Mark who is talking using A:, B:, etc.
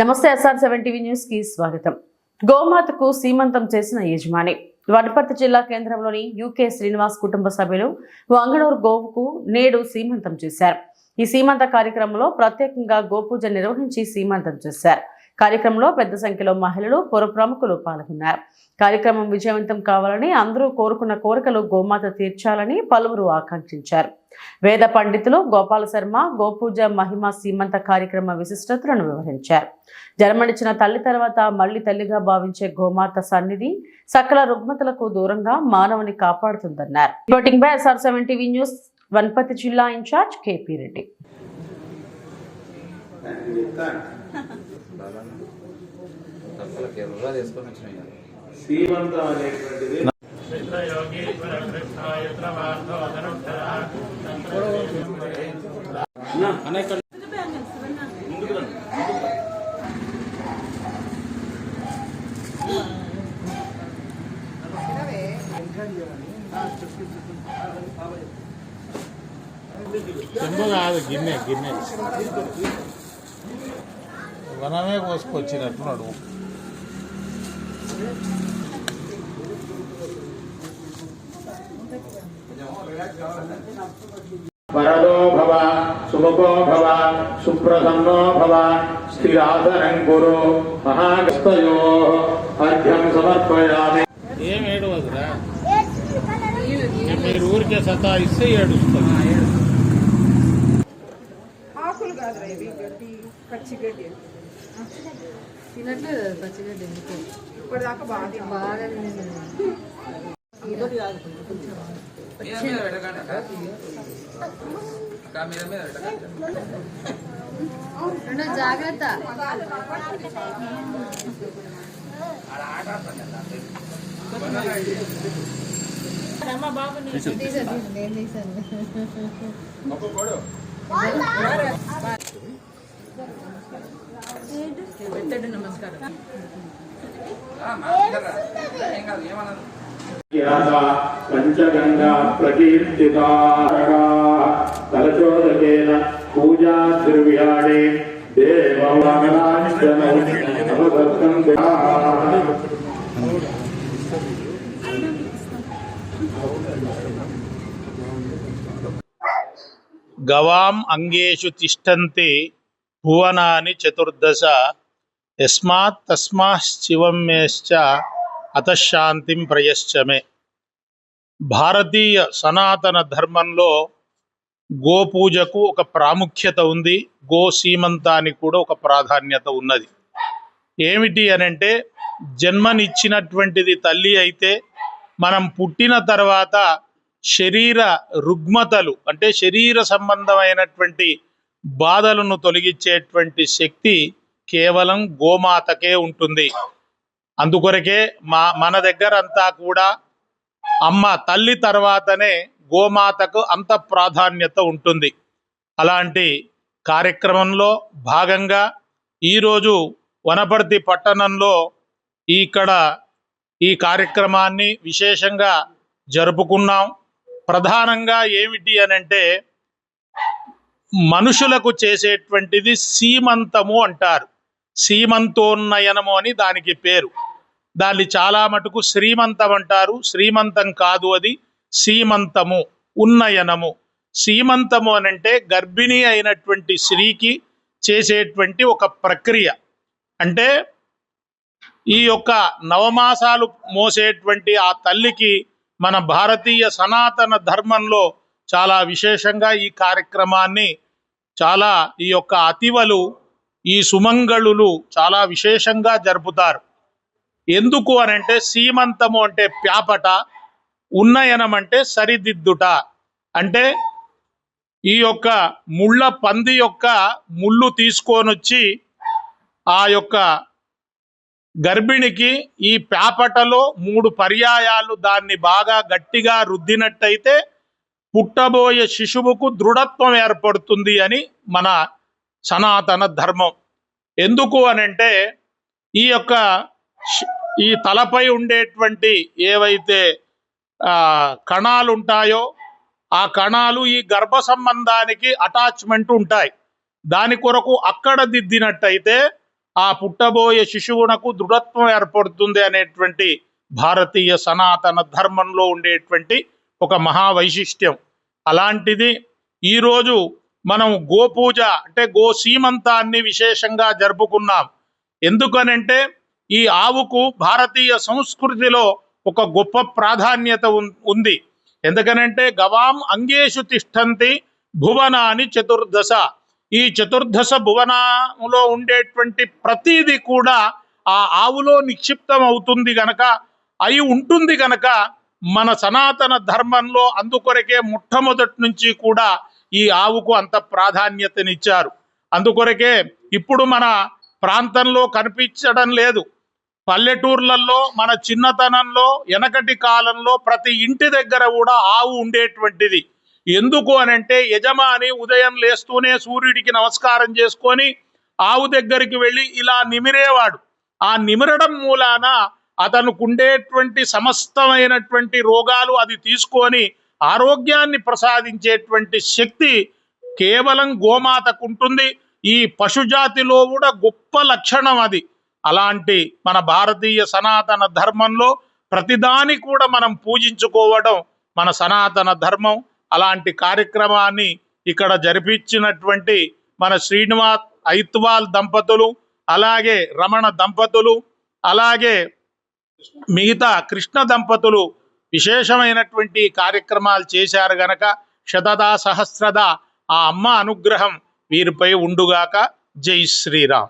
A: నమస్తే SR seven TV న్యూస్కి స్వాగతం. గోమాతకు సీమంతం చేసిన యజమాని వనపర్తి జిల్లా కేంద్రంలోని యూకే శ్రీనివాస్ కుటుంబ సభ్యులు వంగనూరు గోవుకు నేడు సీమంతం చేశారు. ఈ సీమంత కార్యక్రమంలో ప్రత్యేకంగా గోపూజ నిర్వహించి సీమంతం చేశారు. కార్యక్రమంలో పెద్ద సంఖ్యలో మహిళలు పుర ప్రముఖులు పాల్గొన్నారు. కార్యక్రమం విజయవంతం కావాలని అందరూ కోరుకున్న కోరికలు గోమాత తీర్చాలని పలువురు ఆకాంక్షించారు. వేద పండితులు గోపాల శర్మ గోపూజ మహిమ సీమంత కార్యక్రమ విశిష్టతలను వివరించారు. జన్మనిచ్చిన తల్లి తర్వాత మళ్ళీ తల్లిగా భావించే గోమాత సన్నిధి సకల రుగ్మతలకు దూరంగా మానవుని కాపాడుతుందన్నారు. Reporting by SR seven TV news Wanaparthy జిల్లా ఇన్ఛార్జ్ కేపీ రెడ్డి
B: తప్పలకి ఎర్రగా తీసుకొని వచ్చినాయి కదా.
C: శ్రీమంతం అనేటువంటిది
D: చెంబు కాదు గిన్నె గిన్నె. వనమే కోసుకొచ్చినట్టు నడువు
C: వరదో భవ సుముఖో భవ సుప్రసన్నో భవ స్థిరాసనం కురు మహాగస్తయో అర్ఘ్యం సమర్పయామి.
D: ఏం ఏడవదురా? మీరు ఊరికే సతాయిస్తే ఏడుస్తుంది.
E: ఆకులు కాదురా ఇవి గడ్డి పచ్చి గడ్డి
F: తినట్లేదు పచ్చిగడ్డి ఎందుకు?
E: ఇప్పటిదాకా బాగా.
F: బాగా తినేది.
B: మీద మీద పెట్టకండి
F: పెట్టండి నమస్కారం.
C: పంచగంగా పూజా ద్రవ్యాణి
D: గవాం అంగేషు తిష్టంతి భువనాని చతుర్దశ యస్మాత్ తస్మాశివం మేశ్చ అతశాంతిం ప్రయశ్చమే. భారతీయ సనాతన ధర్మంలో గోపూజకు ఒక ప్రాముఖ్యత ఉంది గో సీమంతానికి కూడా ఒక ప్రాధాన్యత ఉన్నది. ఏమిటి అనంటే జన్మనిచ్చినటువంటిది తల్లి అయితే మనం పుట్టిన తర్వాత శరీర రుగ్మతలు అంటే శరీర సంబంధమైనటువంటి బాధలను తొలగించేటువంటి శక్తి కేవలం గోమాతకే ఉంటుంది. అందుకొరకే మా మన దగ్గర అంతా కూడా అమ్మ తల్లి తర్వాతనే గోమాతకు అంత ప్రాధాన్యత ఉంటుంది. అలాంటి కార్యక్రమంలో భాగంగా ఈరోజు వనపర్తి పట్టణంలో ఇక్కడ ఈ కార్యక్రమాన్ని విశేషంగా జరుపుకున్నాం. ప్రధానంగా ఏమిటి అనంటే మనుషులకు చేసేటువంటిది సీమంతము అంటారు. సీమంతోన్నయనము అని దానికి పేరు. దాన్ని చాలా మటుకు శ్రీమంతం అంటారు. శ్రీమంతం కాదు అది. సీమంతము ఉన్నయనము. సీమంతము అనంటే గర్భిణీ అయినటువంటి స్త్రీకి చేసేటువంటి ఒక ప్రక్రియ. అంటే ఈ యొక్క నవమాసాలు మోసేటువంటి ఆ తల్లికి మన భారతీయ సనాతన ధర్మంలో చాలా విశేషంగా ఈ కార్యక్రమాన్ని చాలా ఈ యొక్క అతివలు ఈ సుమంగళులు చాలా విశేషంగా జరుపుతారు. ఎందుకు అనంటే సీమంతము అంటే ప్యాపట ఉన్నయనం అంటే సరిదిద్దుట. అంటే ఈ యొక్క ముళ్ళ పంది యొక్క ముళ్ళు తీసుకొని వచ్చి ఆ యొక్క గర్భిణికి ఈ పేపటలో మూడు పర్యాయాలు దాన్ని బాగా గట్టిగా రుద్దినట్టయితే పుట్టబోయే శిశువుకు దృఢత్వం ఏర్పడుతుంది అని మన సనాతన ధర్మం. ఎందుకు అనంటే ఈ యొక్క ఈ తలపై ఉండేటువంటి ఏవైతే కణాలు ఉంటాయో ఆ కణాలు ఈ గర్భ సంబంధానికి అటాచ్మెంట్ ఉంటాయి. దాని కొరకు అక్కడ దిద్దినట్టయితే ఆ పుట్టబోయే శిశువునకు దృఢత్వం ఏర్పడుతుంది అనేటువంటి భారతీయ సనాతన ధర్మంలో ఉండేటువంటి ఒక మహా వైశిష్ట్యం అలాంటిది ఈరోజు మనం గోపూజ అంటే గో సీమంతాన్ని విశేషంగా జరుపుకున్నాం. ఎందుకనంటే ఈ ఆవుకు భారతీయ సంస్కృతిలో ఒక గొప్ప ప్రాధాన్యత ఉంది. ఎందుకనంటే గవాం అంగేషు తిష్టంతి భువనాని చతుర్దశ. ఈ చతుర్దశ భువనములో ఉండేటువంటి ప్రతీది కూడా ఆ ఆవులో నిక్షిప్తం అవుతుంది గనక అయి ఉంటుంది గనక మన సనాతన ధర్మంలో అందుకొరకే మొట్టమొదటి నుంచి కూడా ఈ ఆవుకు అంత ప్రాధాన్యతనిచ్చారు. అందుకొరకే ఇప్పుడు మన ప్రాంతంలో కనిపించడం లేదు. పల్లెటూర్లలో మన చిన్నతనంలో వెనకటి కాలంలో ప్రతి ఇంటి దగ్గర కూడా ఆవు ఉండేటువంటిది. ఎందుకు అనంటే యజమాని ఉదయం లేస్తూనే సూర్యుడికి నమస్కారం చేసుకొని ఆవు దగ్గరికి వెళ్ళి ఇలా నిమిరేవాడు. ఆ నిమిరడం మూలాన అతనికి ఉండేటువంటి సమస్తమైనటువంటి రోగాలు అది తీసుకొని ఆరోగ్యాన్ని ప్రసాదించేటువంటి శక్తి కేవలం గోమాతకు ఉంటుంది ఈ పశుజాతిలో కూడా గొప్ప లక్షణం అది. అలాంటి మన భారతీయ సనాతన ధర్మంలో ప్రతిదాని కూడా మనం పూజించుకోవడం మన సనాతన ధర్మం. అలాంటి కార్యక్రమాన్ని ఇక్కడ జరిపించినటువంటి మన శ్రీనివాస్ ఐత్వాల్ దంపతులు అలాగే రమణ దంపతులు అలాగే మిగతా కృష్ణ దంపతులు విశేషమైనటువంటి కార్యక్రమాలు చేశారు గనక శతదా సహస్రద ఆ అమ్మ అనుగ్రహం వీరిపై ఉండుగాక. జై శ్రీరామ్.